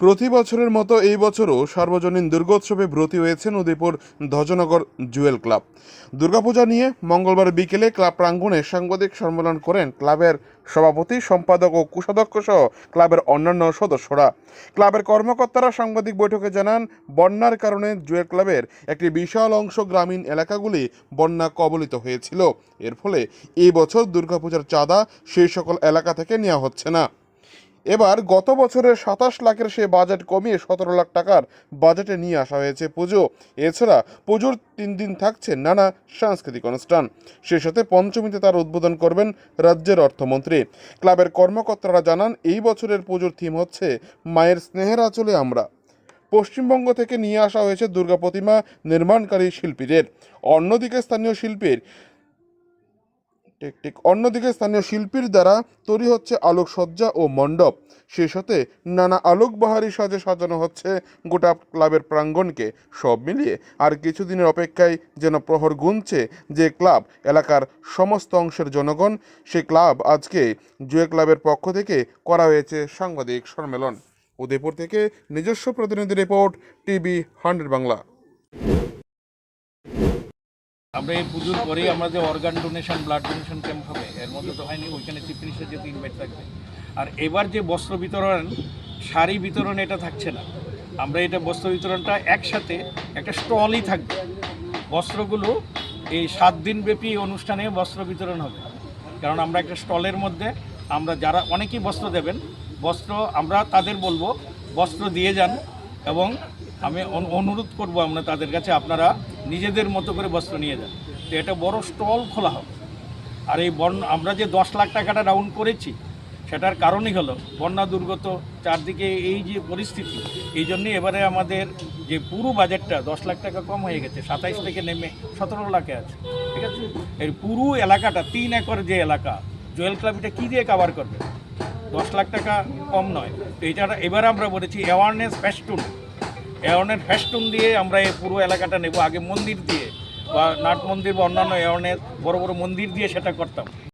প্রতি বছরের মতো এই বছরও সার্বজনীন দুর্গোৎসবে ব্রতী হয়েছেন উদয়পুর ধ্বজনগর জুয়েল ক্লাব। দুর্গাপূজা নিয়ে মঙ্গলবার বিকেলে ক্লাব প্রাঙ্গণে সাংবাদিক সম্মেলন করেন ক্লাবের সভাপতি, সম্পাদক ও কোষাধ্যক্ষ সহ ক্লাবের অন্যান্য সদস্যরা। ক্লাবের কর্মকর্তারা সাংবাদিক বৈঠকে জানান, বন্যার কারণে জুয়েল ক্লাবের একটি বিশাল অংশ গ্রামীণ এলাকাগুলি বন্যা কবলিত হয়েছিল। এর ফলে এই বছর দুর্গাপূজার চাঁদা সেই সকল এলাকা থেকে নেওয়া হচ্ছে না। এবার গত বছরের সাতাশ লাখের সে বাজেট কমিয়ে সতেরো লাখ টাকার বাজেটে নিয়ে আসা হয়েছে পুজো। এছাড়া পুজোর তিন দিন থাকছে নানা সাংস্কৃতিক অনুষ্ঠান। সেই সাথে পঞ্চমীতে তার উদ্বোধন করবেন রাজ্যের অর্থমন্ত্রী। ক্লাবের কর্মকর্তারা জানান, এই বছরের পুজোর থিম হচ্ছে মায়ের স্নেহের আচলে আমরা। পশ্চিমবঙ্গ থেকে নিয়ে আসা হয়েছে দুর্গা প্রতিমা নির্মাণকারী শিল্পীদের। অন্যদিকে স্থানীয় শিল্পীর ঠিক ঠিক অন্যদিকে স্থানীয় শিল্পীর দ্বারা তৈরি হচ্ছে আলোকসজ্জা ও মণ্ডপ। সেই সাথে নানা আলোকবাহারি সাজে সাজানো হচ্ছে গোটা ক্লাবের প্রাঙ্গণকে সব মিলিয়ে আর কিছুদিনের অপেক্ষায় যেন প্রহর গুনছে যে ক্লাব, এলাকার সমস্ত অংশের জনগণ সেই ক্লাব আজকে জুয়ে ক্লাবের পক্ষ থেকে করা হয়েছে সাংবাদিক সম্মেলন। উদয়পুর থেকে নিজস্ব প্রতিনিধি রিপোর্ট, টিভি হান্ড্রেড বাংলা। আমরা এই পুজোর পরেই আমাদের organ donation blood donation camp হবে, এর মধ্যে তো হয়নি, ওইখানে চিফ মিনিস্টার যেহেতু ইনভাইট থাকবে। আর এবার যে বস্ত্র বিতরণ, শাড়ি বিতরণ, এটা থাকছে না। আমরা এটা বস্ত্র বিতরণটা একসাথে একটা স্টলই থাকবে। বস্ত্রগুলো এই সাত দিনব্যাপী অনুষ্ঠানে বস্ত্র বিতরণ হবে। কারণ আমরা একটা স্টলের মধ্যে, আমরা যারা, অনেকেই বস্ত্র দেবেন, বস্ত্র আমরা তাদের বলব, বস্ত্র দিয়ে যান এবং আমি অনু- অনুরোধ করব আমরা তাদের কাছে, আপনারা নিজেদের মতো করে বস্ত্র নিয়ে যান। তো এটা বড় স্টল খোলা হবে আর এই বন আমরা যে দশ লাখ টাকাটা ডাউন করেছি, সেটার কারণই হলো বন্যা দুর্গত চারদিকে এই যে পরিস্থিতি, এই জন্যই এবারে আমাদের যে পুরো বাজেটটা দশ লাখ টাকা কম হয়ে গেছে, সাতাইশ থেকে নেমে সতেরো লাখে আছে, ঠিক আছে? এর পুরো এলাকাটা, তিন একর যে এলাকা, জুয়েল ক্লাব এটা কী দিয়ে কাভার করবে? দশ লাখ টাকা কম নয়। তো এটা এবার আমরা বলেছি অ্যাওয়ারনেস ফেস্টুন অ্যাওয়ারনেস ফেস্টুন দিয়ে আমরা এই পুরো এলাকাটা নেব। আগে মন্দির দিয়ে বা নাট মন্দির বা অন্যান্য এয়ারনের বড় বড় মন্দির দিয়ে সেটা করতাম।